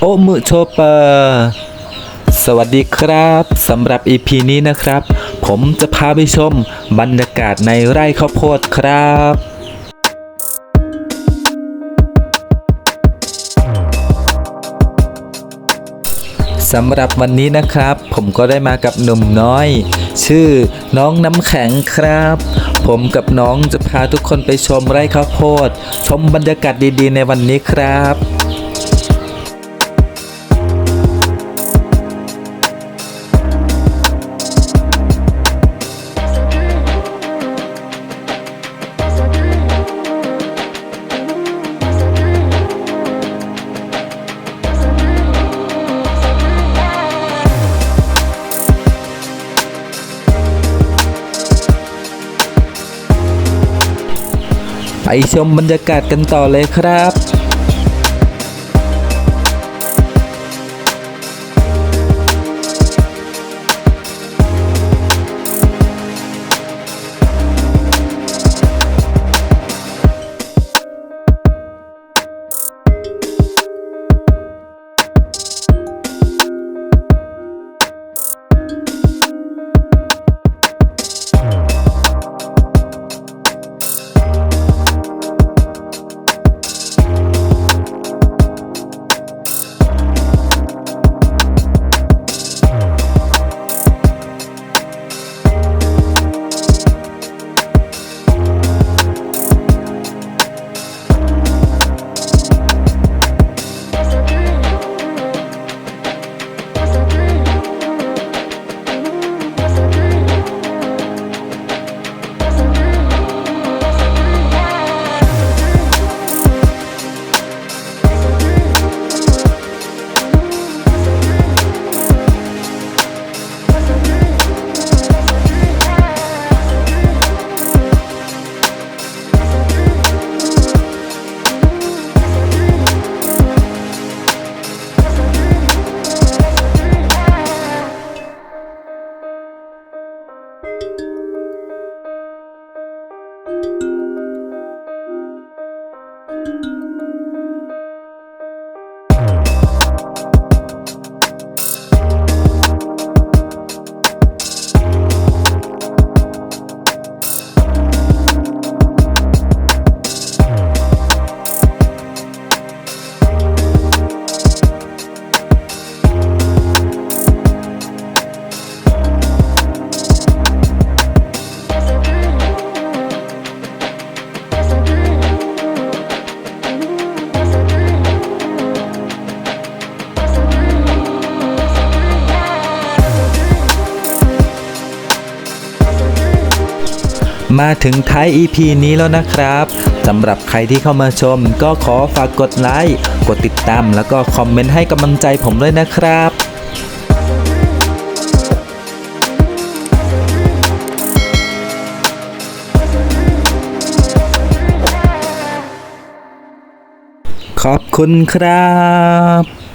โอมุโชเปอร์สวัสดีครับสำหรับ EP นี้นะครับ ผมจะพาไปชมบรรยากาศในไร่ข้าวโพดครับสำหรับวันนี้นะครับ ผมก็ได้มากับหนุ่มน้อย ชื่อน้องน้ำแข็งครับ ผมกับน้องจะพาทุกคนไปชมไร่ข้าวโพด ชมบรรยากาศดีๆ ในวันนี้ครับ ไปชมบรรยากาศกันต่อเลยครับ มาถึงท้าย EP นี้แล้วนะครับสำหรับใครที่เข้ามาชม ก็ขอฝากกดไลค์กดติดตาม แล้วก็คอมเมนต์ให้กำลังใจผมด้วยนะครับขอบคุณครับ